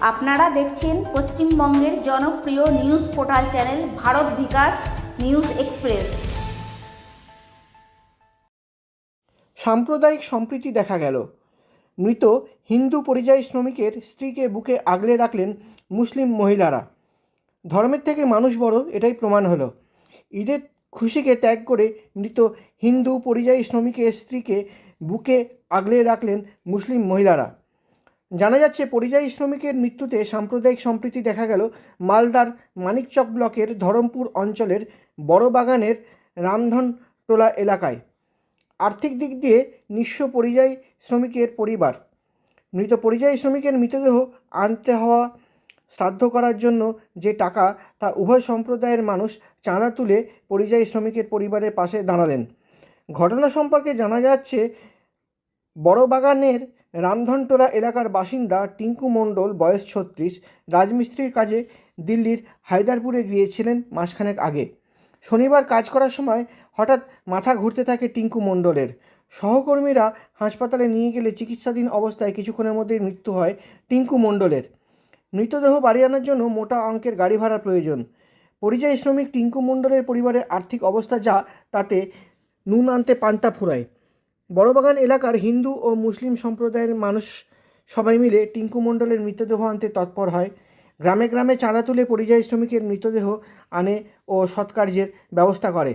আপনারা দেখছেন পশ্চিমবঙ্গের জনপ্রিয় news portal channel Bharat Bikash news express. সাম্প্রদায়িক সম্প্রীতি দেখা গেল। মৃত হিন্দু পরিযায়ী শ্রমিকের স্ত্রীকে বুকে আগলে রাখলেন মুসলিম মহিলারা। ধর্মের থেকে মানুষ বড়, এটাই প্রমাণ হলো। ঈদের খুশিকে ত্যাগ করে মৃত হিন্দু পরিযায়ী শ্রমিকের স্ত্রীকে বুকে আগলে রাখলেন মুসলিম মহিলারা। জানা যাচ্ছে, পরিযায়ী শ্রমিকের মৃত্যুতে সাম্প্রদায়িক সম্প্রীতি দেখা গেল মালদার মানিকচক ব্লকের ধরমপুর অঞ্চলের বড় বাগানের রামধন টোলা এলাকায়। আর্থিক দিক দিয়ে নিঃস্ব পরিযায়ী শ্রমিকের পরিবার। মৃত পরিযায়ী শ্রমিকের মৃতদেহ আনতে হওয়া শ্রাদ্ধ করার জন্য যে টাকা, তা উভয় সম্প্রদায়ের মানুষ চাঁদা তুলে পরিযায়ী শ্রমিকের পরিবারের পাশে দাঁড়ালেন। ঘটনা সম্পর্কে জানা যাচ্ছে বড় বাগানের রামধনটোলা এলাকার বাসিন্দা টিঙ্কু মণ্ডল, বয়স ছত্রিশ, রাজমিস্ত্রির কাজে দিল্লির হায়দারপুরে গিয়েছিলেন মাসখানেক আগে। শনিবার কাজ করার সময় হঠাৎ মাথা ঘুরতে থাকে টিঙ্কু মণ্ডলের। সহকর্মীরা হাসপাতালে নিয়ে গেলে চিকিৎসাধীন অবস্থায় কিছুক্ষণের মধ্যেই মৃত্যু হয় টিঙ্কু মণ্ডলের। মৃতদেহ বাড়ি আনার জন্য মোটা অঙ্কের গাড়ি ভাড়া প্রয়োজন। পরিযায়ী শ্রমিক টিঙ্কু মণ্ডলের পরিবারের আর্থিক অবস্থা যা তাতে নুন আনতে পান্তা ফুরায়। বড়বাগান এলাকার হিন্দু ও মুসলিম সম্প্রদায়ের মানুষ সবাই মিলে টিঙ্কু মণ্ডলের মৃতদেহ আনতে তৎপর হয়। গ্রামে গ্রামে চাঁদা তুলে পরিযায়ী শ্রমিকের মৃতদেহ আনে ও সৎকার্যের ব্যবস্থা করে।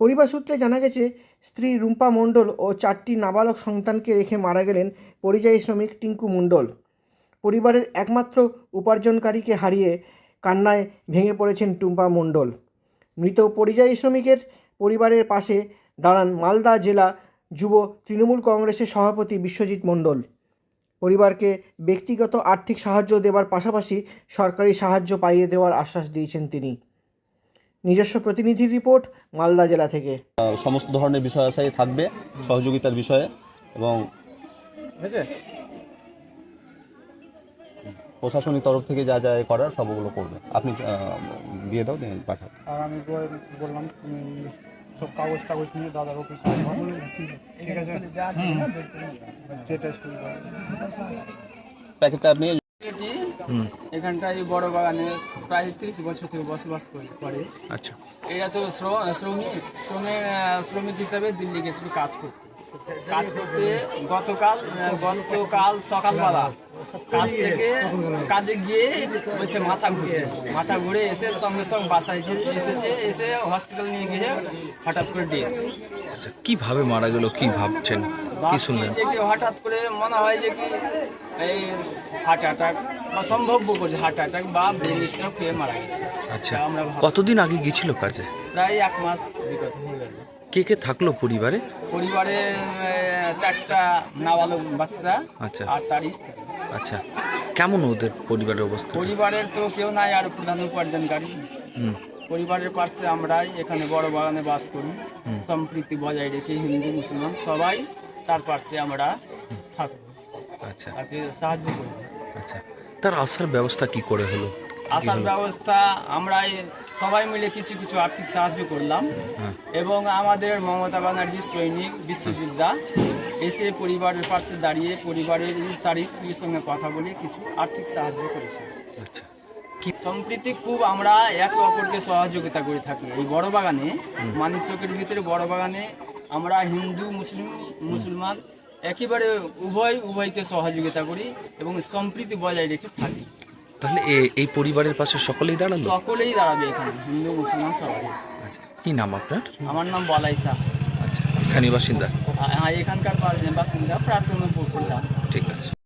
পরিবার সূত্রে জানা গেছে, স্ত্রী রুম্পা মণ্ডল ও চারটি নাবালক সন্তানকে রেখে মারা গেলেন পরিযায়ী শ্রমিক টিঙ্কু মণ্ডল। পরিবারের একমাত্র উপার্জনকারীকে হারিয়ে কান্নায় ভেঙে পড়েছেন টুম্পা মণ্ডল। মৃত পরিযায়ী শ্রমিকের পরিবারের পাশে দাঁড়ান মালদা জেলা যুব তৃণমূল কংগ্রেসের সভাপতি বিশ্বজিৎ মণ্ডল। পরিবারকে ব্যক্তিগত আর্থিক সাহায্য দেওয়ার পাশাপাশি সরকারি সাহায্য পাইয়ে দেওয়ার আশ্বাস দিয়েছেন তিনি। নিজস্ব প্রতিনিধির রিপোর্ট মালদা জেলা থেকে। সমস্ত ধরনের বিষয় আশাই থাকবে সহযোগিতার বিষয়ে এবং প্রশাসনিক তরফ থেকে যা যা করার সবগুলো করবে। আপনি দিয়ে দাও পাঠাও। আর আমি বললাম তুমি সব কাগজ টাগজ নিয়ে দাদার অফিসে ঠিক আছে? যেটা প্যাকেটটা আপনি এখানটায় বড় বাগানে প্রায় তিরিশ বছর থেকে বসবাস করে করে। আচ্ছা। এরা তো শ্র- শ্রমিক শ্রমিক আহ, শ্রমিক হিসাবে দিল্লি গেছিল কাজ করতে কাজ করতে গতকাল গতকাল সকালবেলা কাজ থেকে কাজে গিয়ে বলছে মাথা ঘুরছে মাথা ঘুরে এসে সঙ্গে সঙ্গে বাসায় এসে এসেছে এসে হসপিটাল নিয়ে গিয়ে হঠাৎ করে ডেট আচ্ছা কীভাবে মারা গেল কি ভাবছেন? কি শুনলেন? হঠাৎ করে মনে হয় যে কি এই হার্ট অ্যাটাক বা সম্ভাব্য করছে হার্ট অ্যাটাক বা ব্রেন স্ট্রোক হয়ে মারা গেছে। আচ্ছা আমরা কতদিন আগে গিয়েছিল কাজে? প্রায় এক মাস বিগত হয়ে গেল। কে কে থাকল পরিবারে? পরিবারে চারটা নাবালক বাচ্চা আচ্ছা। আর তার স্ত্রী। আচ্ছা কেমন ওদের পরিবারের অবস্থা? পরিবারের তো কেউ নাই আর প্রধান উপার্জনকারী। হুম। পরিবারের পাশে আমরাই এখানে বড় বাগানে বাস করি। সম্প্রীতি বজায় রেখে হিন্দু মুসলমান সবাই তার পাশে আমরা থাকব আচ্ছা। তাকে সাহায্য করি। আচ্ছা। তার আসার ব্যবস্থা কি করে হলো? আসার ব্যবস্থা আমরা এই সবাই মিলে কিছু কিছু আর্থিক সাহায্য করলাম। হ্যাঁ। এবং আমাদের মমতা ব্যানার্জি সৈনিক বিশ্বযোদ্ধা এসে পরিবারের পাশে দাঁড়িয়ে পরিবারের তার স্ত্রীর সঙ্গে কথা বলে কিছু আর্থিক সাহায্য করেছে। আচ্ছা। সম্প্রীতি খুব আমরা একে অপরকে সহযোগিতা করে থাকি। এই বড় বাগানে মানিসকের ভিতরে বড় বাগানে আমরা হিন্দু মুসলিম মুসলমান একেবারে উভয় উভয়কে সহযোগিতা করি এবং সম্প্রীতি বজায় রেখে থাকি। তাহলে এই পরিবারের পাশে সকলেই দাঁড়াল? সকলেই দাঁড়াবে এখানে হিন্দু মুসলমান সবাই। আচ্ছা। কি নাম আপনার? আমার নাম বলাই আচ্ছা স্থানীয় বাসিন্দা। হ্যাঁ এখানকার বাসিন্দা প্রাক্তন ঠিক আছে।